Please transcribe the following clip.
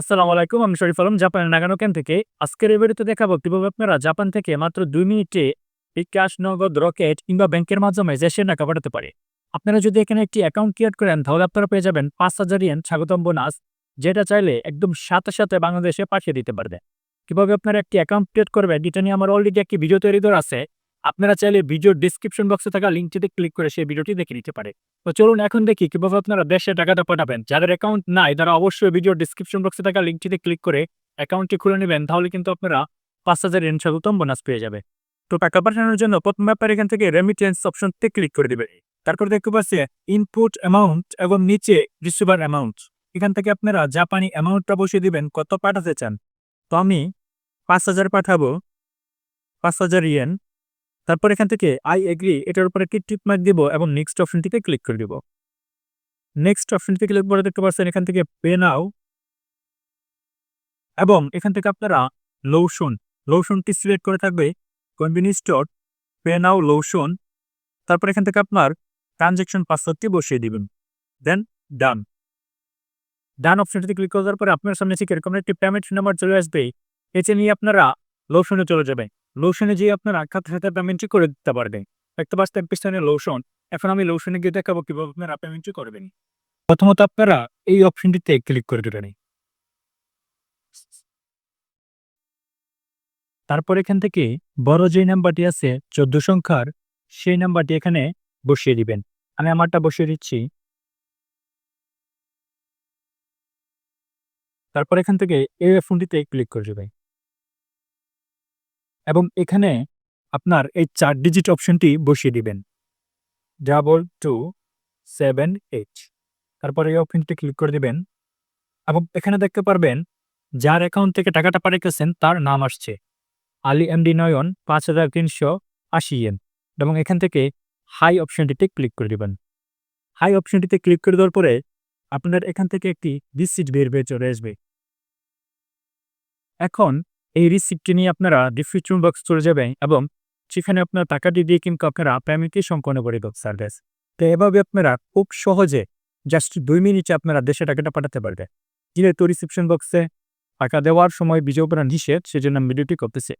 আসসালামু আলাইকুম, আমি শরীফ আলম, জাপানের নাগানো ক্যাম্প থেকে। আজকের এই দেখাবো কীভাবে আপনারা জাপান থেকে মাত্র দুই মিনিটে বিকাশ নগদ রকেট কিংবা ব্যাংকের মাধ্যমে দেশের টাকা পাঠাতে পারে। আপনারা যদি এখানে একটি অ্যাকাউন্ট ক্রিয়েট করেন, তাহলে আপনারা পেয়ে যাবেন পাঁচ হাজার ইয়েন স্বাগতম বোনাস, যেটা চাইলে একদম সাথে সাথে বাংলাদেশে পাঠিয়ে দিতে পারবে কীভাবে আপনারা একটি অ্যাকাউন্ট ক্রিয়েট করবেন, এটা নিয়ে আমার অলরেডি একটি ভিডিও তৈরি করা আছে। আপনারা চাইলে ভিডিওর ডিসক্রিপশন বক্সে থাকা লিঙ্কটিতে ক্লিক করে সেই ভিডিওটি দেখে নিতে পারে। তো চলুন এখন দেখি কীভাবে আপনারা দেশে টাকাটা পাঠাবেন। যাদের অ্যাকাউন্ট নাই, তারা অবশ্যই ভিডিওর ডিসক্রিপশন বক্সে থাকা লিঙ্কটিতে ক্লিক করে অ্যাকাউন্টটি খুলে নেবেন, তাহলে কিন্তু আপনারা পাঁচ হাজার এন স্বাগতম বোনাস পেয়ে যাবে। তো টাকা পাঠানোর জন্য প্রথম ব্যাপার এখান থেকে রেমিটেন্স অপশনতে ক্লিক করে দিবে। তারপর দেখতে পাচ্ছে ইনপুট অ্যামাউন্ট এবং নিচে রিসিভার অ্যামাউন্ট এখান থেকে আপনারা জাপানি অ্যামাউন্টটা বসিয়ে দিবেন, কত পাঠাতে চান। তো আমি পাঁচ হাজার পাঠাবো, পাঁচ হাজার ইয়েন তারপর এখান থেকে আই এগ্রি এটার উপরে একটি টিক মার্ক দিব এবং নেক্সট অপশনটিতে ক্লিক করে দিব। নেক্সট অপশনটিতে ক্লিক করে দেখতে পাচ্ছেন এখান থেকে পে নাও এবং এখান থেকে আপনারা লোশন লোশনটি সিলেক্ট করে থাকবে convenience store pay now lotion তারপর এখান থেকে আপনার ট্রানজ্যাকশন পাসওয়ার্ডটি বসিয়ে দিবেন। দেন ডান ডান অপশনটিতে ক্লিক করার পরে আপনার সামনে ঠিক এরকম একটি পেমেন্ট নাম্বার চলে আসবে এতে নিয়ে আপনারা লোশনে চলে যাবে লোশনে যেয়ে আপনার খাতে সাথে পেমেন্টটি করে দিতে পারবেন। দেখতে পাচ্ছেন পিছনে লোশন এখন আমি লোশনে গিয়ে দেখাবো কীভাবে আপনারা পেমেন্টটি করবেন। প্রথমত আপনারা এই অপশনটিতে ক্লিক করে দেবেন। তারপর এখান থেকে বড় যে নাম্বারটি আছে, চোদ্দ সংখ্যার, সেই নাম্বারটি এখানে বসিয়ে দিবেন। আমি আমারটা বসিয়ে দিচ্ছি। তারপর এখান থেকে এই ফোনটিতে ক্লিক করে দেবেন। এবং এখানে আপনার এই চার ডিজিট অপশনটি বসিয়ে দিবেন। ডাবল টু সেভেন এইট তারপর এই অপশনটি ক্লিক করে দিবেন। এবং এখানে দেখতে পারবেন, যার অ্যাকাউন্ট থেকে টাকাটা পাঠিয়েছেন তার নাম আসছে। আলী এমডি নয়ন, পাঁচ হাজার তিনশো আশি এন এবং এখান থেকে হাই অপশনটিতে ক্লিক করে দিবেন। হাই অপশনটিতে ক্লিক করে দেওয়ার পরে আপনার এখান থেকে একটি রিসিট বের বের চলে আসবে। এখন এই রিসিপ্টটি নিয়ে আপনারা ডিসক্রিপশন বক্স চলে যাবেন এবং সেখানে আপনার টাকাটি দিয়ে কিন্তু আপনারা পেমেন্টটি সম্পন্ন করে দেব সার্ভিস তো এভাবে আপনারা খুব সহজে জাস্ট দুই মিনিটে আপনারা দেশে টাকাটা পাঠাতে পারবেন। যেহেতু রিসিপশন বক্সে টাকা দেওয়ার সময় বিজয় নিষেধ, সেজন্য আমি ভিডিওটি করতেছি।